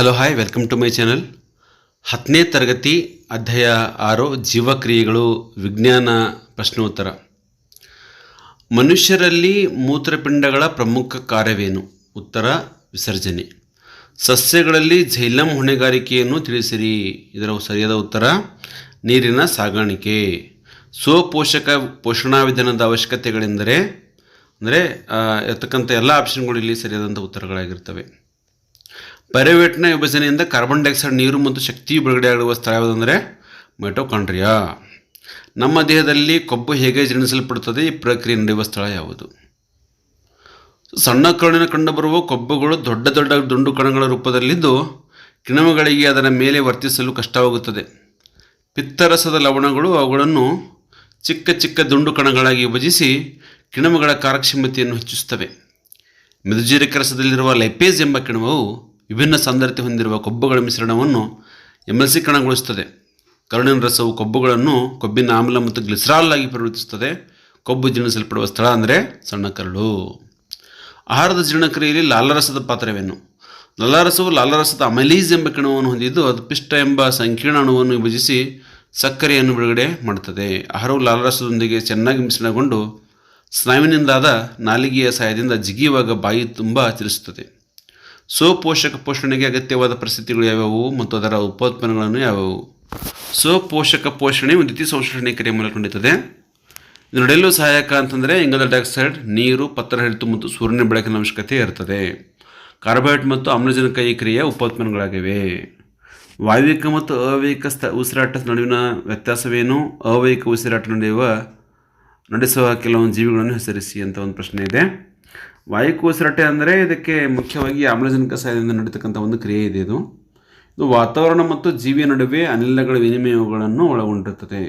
Hello hi welcome to my channel ಹತ್ತನೇ ತರಗತಿ, ಅಧ್ಯಾಯ ಆರು, ಜೀವಕ್ರಿಯೆಗಳು, ವಿಜ್ಞಾನ ಪ್ರಶ್ನೋತ್ತರ. ಮನುಷ್ಯರಲ್ಲಿ ಮೂತ್ರಪಿಂಡಗಳ ಪ್ರಮುಖ ಕಾರ್ಯವೇನು? ಉತ್ತರ, ವಿಸರ್ಜನೆ. ಸಸ್ಯಗಳಲ್ಲಿ ಝೈಲಂ ಹೊಣೆಗಾರಿಕೆಯನ್ನು ತಿಳಿಸಿರಿ. ಇದರ ಸರಿಯಾದ ಉತ್ತರ, ನೀರಿನ ಸಾಗಾಣಿಕೆ. ಸ್ವಪೋಷಕ ಪೋಷಣಾ ವಿಧಾನದ ಅವಶ್ಯಕತೆಗಳೆಂದರೆ, ಅಂದರೆ ಇರ್ತಕ್ಕಂಥ ಎಲ್ಲ ಆಪ್ಷನ್ಗಳು ಇಲ್ಲಿ ಸರಿಯಾದಂಥ ಉತ್ತರಗಳಾಗಿರ್ತವೆ. ಪೈರವೇಟ್ನ ವಿಭಜನೆಯಿಂದ ಕಾರ್ಬನ್ ಡೈಆಕ್ಸೈಡ್ ನೀರು ಮತ್ತು ಶಕ್ತಿಯು ಬಿಡುಗಡೆಯಾಗುವ ಸ್ಥಳ ಯಾವುದಂದರೆ ಮೈಟೋಕಾಂಡ್ರಿಯಾ. ನಮ್ಮ ದೇಹದಲ್ಲಿ ಕೊಬ್ಬು ಹೇಗೆ ಜೀರ್ಣಿಸಲ್ಪಡುತ್ತದೆ ಈ ಪ್ರಕ್ರಿಯೆ ನಡೆಯುವ ಸ್ಥಳ ಯಾವುದು? ಸಣ್ಣ ಕರುಳಿನ ಕಂಡುಬರುವ ಕೊಬ್ಬುಗಳು ದೊಡ್ಡ ದೊಡ್ಡ ದುಂಡು ಕಣಗಳ ರೂಪದಲ್ಲಿದ್ದು ಕಿಣಮಗಳಿಗೆ ಅದರ ಮೇಲೆ ವರ್ತಿಸಲು ಕಷ್ಟವಾಗುತ್ತದೆ. ಪಿತ್ತರಸದ ಲವಣಗಳು ಅವುಗಳನ್ನು ಚಿಕ್ಕ ಚಿಕ್ಕ ದುಂಡು ಕಣಗಳಾಗಿ ವಿಭಜಿಸಿ ಕಿಣಮಗಳ ಕಾರ್ಯಕ್ಷಮತೆಯನ್ನು ಹೆಚ್ಚಿಸುತ್ತವೆ. ಮೆದುಜೀರಕ ರಸದಲ್ಲಿರುವ ಲೈಪೇಜ್ ಎಂಬ ಕಿಣ್ವವು ವಿಭಿನ್ನ ಸಾಂದ್ರತೆ ಹೊಂದಿರುವ ಕೊಬ್ಬುಗಳ ಮಿಶ್ರಣವನ್ನು ಎಮಲ್ಸೀಕರಣಗೊಳಿಸುತ್ತದೆ ಕರುಣಿನ ರಸವು ಕೊಬ್ಬುಗಳನ್ನು ಕೊಬ್ಬಿನ ಆಮ್ಲ ಮತ್ತು ಗ್ಲಿಸರಾಲ್ ಆಗಿ ಪರಿವರ್ತಿಸುತ್ತದೆ. ಕೊಬ್ಬು ಜೀರ್ಣಿಸಲ್ಪಡುವ ಸ್ಥಳ ಅಂದರೆ ಸಣ್ಣ ಕರಳು. ಆಹಾರದ ಜೀರ್ಣಕ್ರಿಯೆಯಲ್ಲಿ ಲಾಲರಸದ ಪಾತ್ರವೇನು? ಲಾಲಾರಸವು ಲಾಲಾರಸದ ಅಮಲೀಸ್ ಎಂಬ ಕಿಣವನ್ನು ಹೊಂದಿದ್ದು, ಅದು ಪಿಷ್ಟ ಎಂಬ ಸಂಕೀರ್ಣ ಅಣುವನ್ನು ವಿಭಜಿಸಿ ಸಕ್ಕರೆಯನ್ನು ಬಿಡುಗಡೆ ಮಾಡುತ್ತದೆ. ಆಹಾರವು ಲಾಲಾರಸದೊಂದಿಗೆ ಚೆನ್ನಾಗಿ ಮಿಶ್ರಣಗೊಂಡು, ಸ್ನಾಯುವಿನಿಂದಾದ ನಾಲಿಗೆಯ ಸಹಾಯದಿಂದ ಜಿಗಿಯುವಾಗ ಬಾಯಿ ತುಂಬ ತಿಳಿಸುತ್ತದೆ ಸ್ವಪೋಷಕ ಪೋಷಣೆಗೆ ಅಗತ್ಯವಾದ ಪರಿಸ್ಥಿತಿಗಳು ಯಾವ್ಯಾವು ಮತ್ತು ಅದರ ಉಪೋತ್ಪನ್ನಗಳನ್ನು ಯಾವುವು ಸ್ವಪೋಷಕ ಪೋಷಣೆ ದ್ಯುತಿ ಸಂಶ್ಲೇಷಣೆ ಕ್ರಿಯೆ ಮೂಲಕ ನಡೀತದೆ ನಡೆಯಲು ಸಹಾಯಕ ಅಂತಂದರೆ ಇಂಗಲ್ ಡೈಆಕ್ಸೈಡ್, ನೀರು ಪತ್ರಹರಿತು ಮತ್ತು ಸೂರ್ಯನ ಬೆಳಕಿನ ಅವಶ್ಯಕತೆ ಇರ್ತದೆ. ಕಾರ್ಬೋಹೈಡ್ರೇಟ್ ಮತ್ತು ಆಮ್ಲಜನಕ ಈ ಕ್ರಿಯೆಯ ಉಪೋತ್ಪನ್ನಗಳಾಗಿವೆ. ವಾಯುವಿಕ ಮತ್ತು ಅವೈಕ ಸ್ಥ ಉಸಿರಾಟ ನಡುವಿನ ವ್ಯತ್ಯಾಸವೇನು? ಅವೈಕ ಉಸಿರಾಟ ನಡೆಯುವ, ನಡೆಸುವ ಕೆಲವೊಂದು ಜೀವಿಗಳನ್ನು ಹೆಸರಿಸಿ ಅಂತ ಒಂದು ಪ್ರಶ್ನೆ ಇದೆ. ವಾಯುಕ ಉಸಿರಾಟ ಅಂದರೆ ಇದಕ್ಕೆ ಮುಖ್ಯವಾಗಿ ಆಮ್ಲಜನಕ ಸಹಾಯದಿಂದ ನಡೀತಕ್ಕಂಥ ಒಂದು ಕ್ರಿಯೆ ಇದೆ ಇದು. ಇದು ವಾತಾವರಣ ಮತ್ತು ಜೀವಿಯ ನಡುವೆ ಅನಿಲಗಳ ವಿನಿಮಯಗಳನ್ನು ಒಳಗೊಂಡಿರುತ್ತದೆ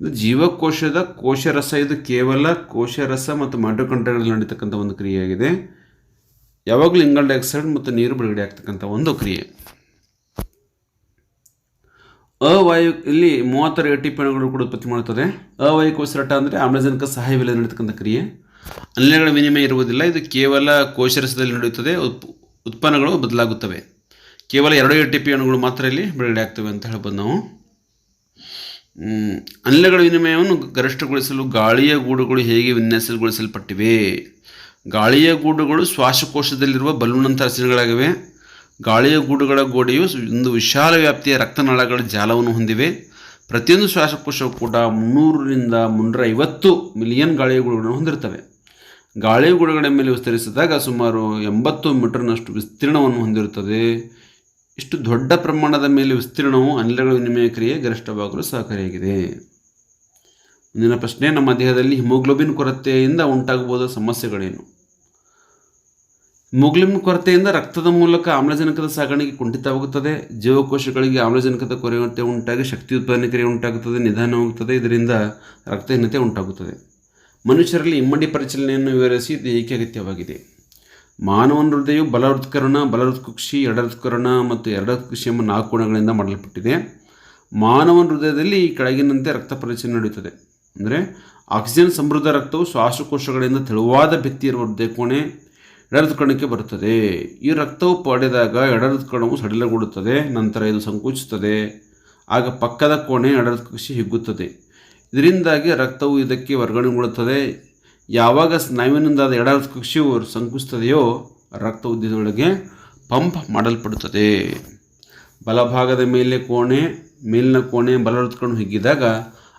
ಇದು ಜೀವಕೋಶದ ಕೋಶರಸ, ಇದು ಕೇವಲ ಕೋಶರಸ ಮತ್ತು ಮೈಟೋಕಾಂಡ್ರಿಯಾಗಳಲ್ಲಿ ನಡೀತಕ್ಕಂಥ ಒಂದು ಕ್ರಿಯೆಯಾಗಿದೆ. ಯಾವಾಗಲೂ ಇಂಗಲ್ ಡೈಆಕ್ಸೈಡ್ ಮತ್ತು ನೀರು ಬಿಡುಗಡೆ ಆಗ್ತಕ್ಕಂಥ ಒಂದು ಕ್ರಿಯೆ. ಅವಾಯು, ಇಲ್ಲಿ ಮೂವತ್ತರ ಎ ಟಿ ಪಿ ಅಣುಗಳು ಕೂಡ ಉತ್ಪತ್ತಿ ಮಾಡುತ್ತದೆ. ಅವಾಯು ಕೋಸರಟ ಅಂದರೆ ಆಮ್ಲಜನಕ ಸಹಾಯವಿಲ್ಲದೆ ನಡೀತಕ್ಕಂಥ ಕ್ರಿಯೆ. ಅನಿಲಗಳ ವಿನಿಮಯ ಇರುವುದಿಲ್ಲ. ಇದು ಕೇವಲ ಕೋಶರಸದಲ್ಲಿ ನಡೆಯುತ್ತದೆ. ಉತ್, ಉತ್ಪನ್ನಗಳು ಬದಲಾಗುತ್ತವೆ. ಕೇವಲ ಎರಡು ಎ ಅಣುಗಳು ಮಾತ್ರ ಇಲ್ಲಿ ಬಿಡುಗಡೆ ಆಗ್ತವೆ ಅಂತ ಹೇಳ್ಬೋದು ನಾವು. ಅನಿಲಗಳ ವಿನಿಮಯವನ್ನು ಗರಿಷ್ಠಗೊಳಿಸಲು ಗಾಳಿಯ ಗೂಡುಗಳು ಹೇಗೆ ವಿನ್ಯಾಸಗೊಳಿಸಲ್ಪಟ್ಟಿವೆ? ಗಾಳಿಯ ಗೂಡುಗಳು ಶ್ವಾಸಕೋಶದಲ್ಲಿರುವ ಬಲೂನಂಥ ರಚನೆಗಳಾಗಿವೆ. ಗಾಳಿಯ ಗೂಡುಗಳ ಗೋಡೆಯು ಒಂದು ವಿಶಾಲ ವ್ಯಾಪ್ತಿಯ ರಕ್ತನಾಳಗಳ ಜಾಲವನ್ನು ಹೊಂದಿವೆ. ಪ್ರತಿಯೊಂದು ಶ್ವಾಸಕೋಶವು ಕೂಡ ಮುನ್ನೂರರಿಂದ ಮುನ್ನೂರ ಐವತ್ತು ಮಿಲಿಯನ್ ಗಾಳಿಯ ಗೂಡುಗಳನ್ನು ಹೊಂದಿರ್ತವೆ ಗಾಳಿಯ ಗುಡಗಡೆ ಮೇಲೆ ವಿಸ್ತರಿಸಿದಾಗ ಸುಮಾರು ಎಂಬತ್ತು ಮೀಟರ್ನಷ್ಟು ವಿಸ್ತೀರ್ಣವನ್ನು ಹೊಂದಿರುತ್ತದೆ. ಇಷ್ಟು ದೊಡ್ಡ ಪ್ರಮಾಣದ ಮೇಲೆ ವಿಸ್ತೀರ್ಣವು ಅನಿಲಗಳ ವಿನಿಮಯ ಕ್ರಿಯೆ ಗರಿಷ್ಠವಾಗಲು ಸಹಕಾರಿಯಾಗಿದೆ. ಮುಂದಿನ ಪ್ರಶ್ನೆ, ನಮ್ಮ ದೇಹದಲ್ಲಿ ಹಿಮೋಗ್ಲೋಬಿನ್ ಕೊರತೆಯಿಂದ ಉಂಟಾಗಬಹುದಾದ ಸಮಸ್ಯೆಗಳೇನು? ಹಿಮೋಗ್ಲೋಬಿನ್ ಕೊರತೆಯಿಂದ ರಕ್ತದ ಮೂಲಕ ಆಮ್ಲಜನಕದ ಸಾಗಣೆಗೆ ಕುಂಠಿತವಾಗುತ್ತದೆ. ಜೀವಕೋಶಗಳಿಗೆ ಆಮ್ಲಜನಕದ ಕೊರತೆ ಉಂಟಾಗಿ ಶಕ್ತಿ ಉತ್ಪಾದನೆ ಕ್ರಿಯೆ ಉಂಟಾಗುತ್ತದೆ, ನಿಧಾನವಾಗುತ್ತದೆ. ಇದರಿಂದ ರಕ್ತಹೀನತೆ ಉಂಟಾಗುತ್ತದೆ. ಮನುಷ್ಯರಲ್ಲಿ ಇಮ್ಮಡಿ ಪರಿಚಲನೆಯನ್ನು ವಿವರಿಸಿ ಇದು ಏಕೆ ಅಗತ್ಯವಾಗಿದೆ? ಮಾನವನ ಹೃದಯವು ಬಲವೃತ್ಕರಣ, ಬಲವೃತ್ಕುಕ್ಷಿ ಎಡವೃತ್ಕರಣ ಮತ್ತು ಎಡವೃತ್ಕುಕ್ಷಿ ಎಂಬ ನಾಲ್ಕು ಗುಣಗಳಿಂದ ಮಾಡಲ್ಪಟ್ಟಿದೆ. ಮಾನವನ ಹೃದಯದಲ್ಲಿ ಈ ಕೆಳಗಿನಂತೆ ರಕ್ತ ಪರಿಚಲನೆ ನಡೆಯುತ್ತದೆ. ಅಂದರೆ ಆಕ್ಸಿಜನ್ ಸಮೃದ್ಧ ರಕ್ತವು ಶ್ವಾಸಕೋಶಗಳಿಂದ ತೆಳುವಾದ ಭಿತ್ತಿ ಇರುವ ಹೃದಯ ಕೋಣೆ ಎಡವೃತ್ಕರಣಕ್ಕೆ ಬರುತ್ತದೆ. ಈ ರಕ್ತವು ಪಡೆದಾಗ ಎಡಋತ್ಕರಣವು ಸಡಿಲಗೊಳ್ಳುತ್ತದೆ, ನಂತರ ಇದು ಸಂಕುಚಿಸುತ್ತದೆ. ಆಗ ಪಕ್ಕದ ಕೋಣೆ ಎಡವೃತ್ಕುಕ್ಷಿ ಹಿಗ್ಗುತ್ತದೆ. ಇದರಿಂದಾಗಿ ರಕ್ತವು ಇದಕ್ಕೆ ವರ್ಗಾವಣೆಗೊಳ್ಳುತ್ತದೆ. ಯಾವಾಗ ಸ್ನಾಯುವಿನಿಂದಾದ ಎಡವೃತ್ಕುಕ್ಷಿಯು ಸಂಕುಚಿತದೆಯೋ ರಕ್ತ ಉದ್ಯದೊಳಗೆ ಪಂಪ್ ಮಾಡಲ್ಪಡುತ್ತದೆ. ಬಲಭಾಗದ ಮೇಲೆ ಕೋಣೆ, ಮೇಲಿನ ಕೋಣೆ ಬಲವೃತ್ಕೊಂಡು ಹಿಗ್ಗಿದಾಗ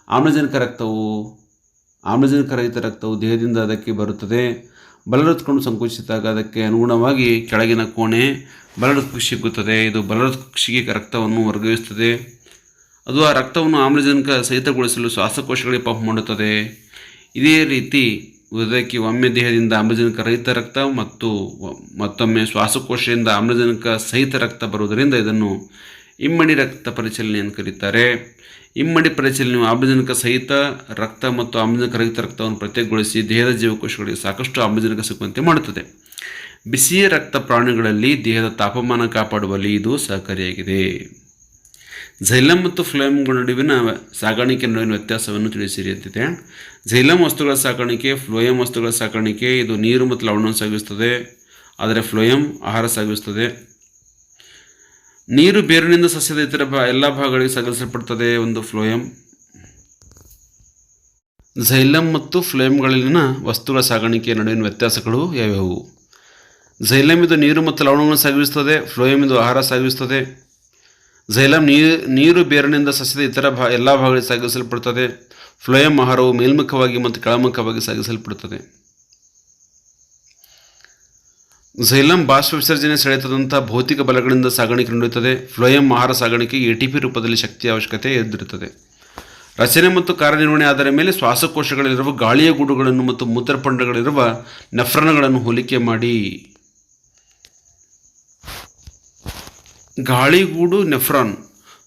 ಆಮ್ಲಜನಕ ರಕ್ತವು, ಆಮ್ಲಜನಕ ರಹಿತ ರಕ್ತವು ದೇಹದಿಂದ ಅದಕ್ಕೆ ಬರುತ್ತದೆ. ಬಲವೃತ್ಕೊಂಡು ಸಂಕುಚಿಸಿದಾಗ ಅದಕ್ಕೆ ಅನುಗುಣವಾಗಿ ಕೆಳಗಿನ ಕೋಣೆ ಬಲವೃತ್ಕುಕ್ಷಿ ಸಿಗುತ್ತದೆ ಇದು ಬಲವೃತ್ಕುಕ್ಷಿಗೆ ರಕ್ತವನ್ನು ವರ್ಗಾಯಿಸುತ್ತದೆ. ಅದು ಆ ರಕ್ತವನ್ನು ಆಮ್ಲಜನಕ ಸಹಿತಗೊಳಿಸಲು ಶ್ವಾಸಕೋಶಗಳಿಗೆ ಪಂಪ್ ಮಾಡುತ್ತದೆ. ಇದೇ ರೀತಿ ಹೃದಯಕ್ಕೆ ಒಮ್ಮೆ ದೇಹದಿಂದ ಆಮ್ಲಜನಕ ರಹಿತ ರಕ್ತ ಮತ್ತು ಮತ್ತೊಮ್ಮೆ ಶ್ವಾಸಕೋಶದಿಂದ ಆಮ್ಲಜನಕ ಸಹಿತ ರಕ್ತ ಬರುವುದರಿಂದ ಇದನ್ನು ಇಮ್ಮಡಿ ರಕ್ತ ಪರಿಚಲನೆ ಎಂದು ಕರೀತಾರೆ. ಇಮ್ಮಡಿ ಪರಿಚಲನೆಯು ಆಮ್ಲಜನಕ ಸಹಿತ ರಕ್ತ ಮತ್ತು ಆಮ್ಲಜನಕ ರಹಿತ ರಕ್ತವನ್ನು ಪ್ರತ್ಯೇಕಗೊಳಿಸಿ ದೇಹದ ಜೀವಕೋಶಗಳಿಗೆ ಸಾಕಷ್ಟು ಆಮ್ಲಜನಕ ಸಿಗುವಂತೆ ಮಾಡುತ್ತದೆ. ಬಿಸಿಯ ರಕ್ತ ಪ್ರಾಣಿಗಳಲ್ಲಿ ದೇಹದ ತಾಪಮಾನ ಕಾಪಾಡುವಲ್ಲಿ ಇದು ಸಹಕಾರಿಯಾಗಿದೆ. ಝೈಲಮ್ ಮತ್ತು ಫ್ಲೋಯಮ್ಗಳ ನಡುವಿನ ಸಾಗಾಣಿಕೆ ನಡುವಿನ ವ್ಯತ್ಯಾಸವನ್ನು ತಿಳಿಸಿರಿ ಅಂತಿದೆ. ಝೈಲಂ ವಸ್ತುಗಳ ಸಾಗಾಣಿಕೆ, ಫ್ಲೋಯಮ್ ವಸ್ತುಗಳ ಸಾಗಾಣಿಕೆ, ಇದು ನೀರು ಮತ್ತು ಲವಣವನ್ನು ಸಾಗಿಸುತ್ತದೆ. ಆದರೆ ಫ್ಲೋಯಮ್ ಆಹಾರ ಸಾಗಿಸುತ್ತದೆ. ನೀರು ಬೇರಿನಿಂದ ಸಸ್ಯದ ಇತರ ಭಾ ಎಲ್ಲ ಭಾಗಗಳಿಗೆ ಸಾಗಿಸಲ್ಪಡ್ತದೆ ಒಂದು ಫ್ಲೋಯಮ್. ಝೈಲಂ ಮತ್ತು ಫ್ಲೇಮ್ಗಳಲ್ಲಿನ ವಸ್ತುಗಳ ಸಾಗಾಣಿಕೆ ನಡುವಿನ ವ್ಯತ್ಯಾಸಗಳು ಯಾವ್ಯಾವು? ಝೈಲಮ್ ಇದು ನೀರು ಮತ್ತು ಲವಣವನ್ನು ಸಾಗಿಸುತ್ತದೆ. ಫ್ಲೋಯಮ್ ಇದು ಆಹಾರ ಸಾಗಿಸುತ್ತದೆ. ಝೈಲಮ್ ನೀರು ನೀರು ಬೇರಿನಿಂದ ಸಸ್ಯದ ಇತರ ಭಾ, ಎಲ್ಲ ಭಾಗಗಳಿಗೆ ಸಾಗಿಸಲ್ಪಡುತ್ತದೆ. ಫ್ಲೋಯಂ ಆಹಾರವು ಮೇಲ್ಮುಖವಾಗಿ ಮತ್ತು ಕೆಳಮುಖವಾಗಿ ಸಾಗಿಸಲ್ಪಡುತ್ತದೆ. ಝೈಲಂ ಬಾಷ್ಪ ವಿಸರ್ಜನೆ ಸೆಳೆತದಂಥ ಭೌತಿಕ ಬಲಗಳಿಂದ ಸಾಗಾಣಿಕೆ ನಡೆಯುತ್ತದೆ ಫ್ಲೋಯಂ ಆಹಾರ ಸಾಗಾಣಿಕೆ ಪಿ ರೂಪದಲ್ಲಿ ಶಕ್ತಿಯ ಅವಶ್ಯಕತೆ ಎದುರುತ್ತದೆ ರಚನೆ ಮತ್ತು ಕಾರ್ಯನಿರ್ವಹಣೆ ಆಧಾರ ಮೇಲೆ ಶ್ವಾಸಕೋಶಗಳಲ್ಲಿರುವ ಗಾಳಿಯ ಗೂಡುಗಳನ್ನು ಮತ್ತು ಮೂತ್ರಪಂಡಗಳಿರುವ ನಫ್ರಣಗಳನ್ನು ಹೋಲಿಕೆ ಮಾಡಿ. ಗಾಳಿಗೂಡು ನೆಫ್ರಾನ್,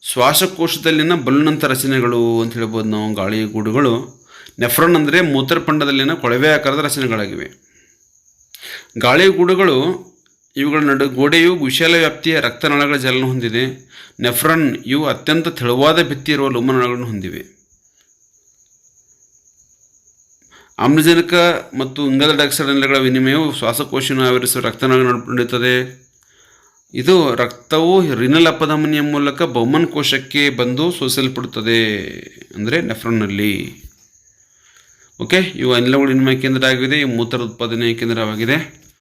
ಶ್ವಾಸಕೋಶದಲ್ಲಿನ ಬಲೂನಂಥ ರಚನೆಗಳು ಅಂತ ಹೇಳ್ಬೋದು ನಾವು. ಗಾಳಿಗೂಡುಗಳು, ನೆಫ್ರಾನ್ ಅಂದರೆ ಮೂತ್ರಪಂಡದಲ್ಲಿನ ಕೊಳವೆ ಆಕಾರದ ರಚನೆಗಳಾಗಿವೆ. ಗಾಳಿಗೂಡುಗಳು, ಇವುಗಳ ನಡು ಗೋಡೆಯು ವಿಶಾಲ ವ್ಯಾಪ್ತಿಯ ರಕ್ತನಾಳಗಳ ಜಲನ ಹೊಂದಿದೆ. ನೆಫ್ರಾನ್ ಇವು ಅತ್ಯಂತ ತೆಳುವಾದ ಭಿತ್ತಿ ಇರುವ ಲೋಮನಾಳಗಳನ್ನು ಹೊಂದಿವೆ. ಆಮ್ಲಜನಕ ಮತ್ತು ಇಂಗಾಲ ಡೈಆಕ್ಸೈಡ್ ಅನಿಲಗಳ ವಿನಿಮಯವು ಶ್ವಾಸಕೋಶವನ್ನು ಆವರಿಸುವ ರಕ್ತನಾಳ ನಡೆಯುತ್ತದೆ ಇದು ರಕ್ತವು ರಿನಲ್ ಅಪಧಮನಿಯ ಮೂಲಕ ಬೌಮನ್ ಕೋಶಕ್ಕೆ ಬಂದು ಸೋಸಲ್ಪಡುತ್ತದೆ ಅಂದರೆ ನೆಫ್ರೋನ್ನಲ್ಲಿ. ಓಕೆ ಇವು ಅನಿಲಗಳು ವಿನಿಮಯ ಕೇಂದ್ರ ಆಗಿದೆ ಇವು ಮೂತ್ರ ಉತ್ಪಾದನೆಯ ಕೇಂದ್ರವಾಗಿದೆ.